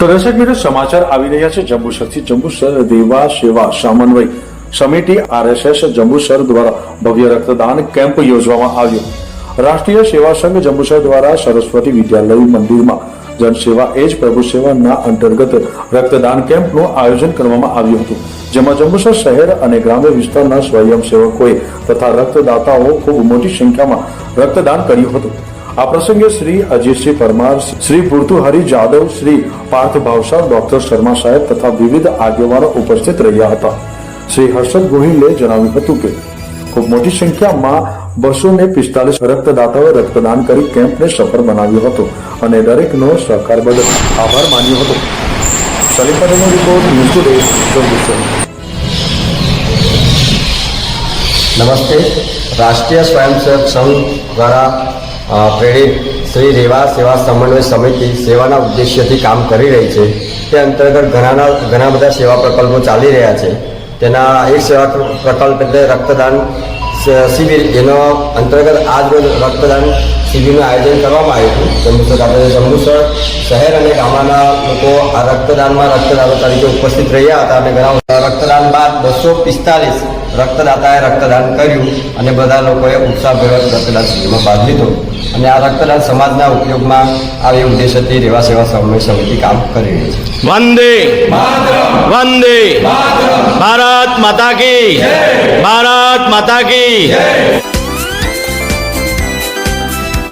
તો દર્શક સમાચાર આવી રહ્યા છે. જંબુસરથી જંબુસર દેવા સેવા સમન્વય સમિતિ આરએસએસ જંબુસર દ્વારા ભવ્ય રક્તદાન કેમ્પ યોજવામાં આવ્યો. રાષ્ટ્રીય સેવા સંઘ જંબુસર દ્વારા સરસ્વતી વિદ્યાલય મંદિરમાં જનસેવા એ જ પ્રભુ સેવાના અંતર્ગત રક્તદાન કેમ્પનું આયોજન કરવામાં આવ્યું હતું. જેમાં જંબુસર શહેર અને ગ્રામ્ય વિસ્તારના સ્વયંસેવકોએ તથા રક્તદાતાઓ ખૂબ મોટી સંખ્યામાં રક્તદાન કર્યું હતું. આ પ્રસંગે શ્રી અજીતસિંહ પરમાર, શ્રી પૂર્તુહરી જાદવ, શ્રી પાર્થ ભાવસાર, ડોક્ટર શર્મા સાહેબ તથા વિવિધ આગેવાનો ઉપસ્થિત રહ્યા હતા. શ્રી હર્ષદ ગોહિલે જણાવ્યું હતું કે, ખૂબ મોટી સંખ્યામાં બસો ને પિસ્તાલીસ રક્તદાતાઓએ રક્તદાન કરી કેમ્પને સફળ બનાવ્યો હતો અને દરેકનો સહકાર બદલ આભાર માન્યો હતો. સલીમ પટેલનો રિપોર્ટ ન્યૂઝ ટુડે નમસ્તે. રાષ્ટ્રીય સ્વયંસેવક સંઘ દ્વારા પ્રેરિત શ્રી રેવા, સેવા સમન્વય સમિતિ સેવાના ઉદ્દેશ્યથી કામ કરી રહી છે. તે અંતર્ગત ઘણાના, ઘણા બધા સેવા પ્રકલ્પો ચાલી રહ્યા છે. તેના એક સેવા પ્રકલ્પ એટલે રક્તદાન શિબિર. જેનો અંતર્ગત આજરોજ રક્તદાન શિબિરનું આયોજન કરવામાં આવ્યું હતું. જંબુસર ખાતે જંબુસર શહેર અને ગામડાના લોકો આ રક્તદાનમાં રક્તદાન તરીકે ઉપસ્થિત રહ્યા હતા અને ઘણા રક્તદાન બાદ બસો પિસ્તાલીસ રક્તદાતાએ રક્તદાન કર્યું અને બધા લોકોએ ઉત્સાહભેર રક્તદાન શિબિરમાં ભાગ લીધો. અને આ રક્તદાન સમાજના ઉપયોગમાં આવી ઉદ્દેશથી રેવા સેવા સમન્વય સમિતિ કામ કરી રહી છે. વંદે. વંદે. ભારત માતા કી ભારત માતા કી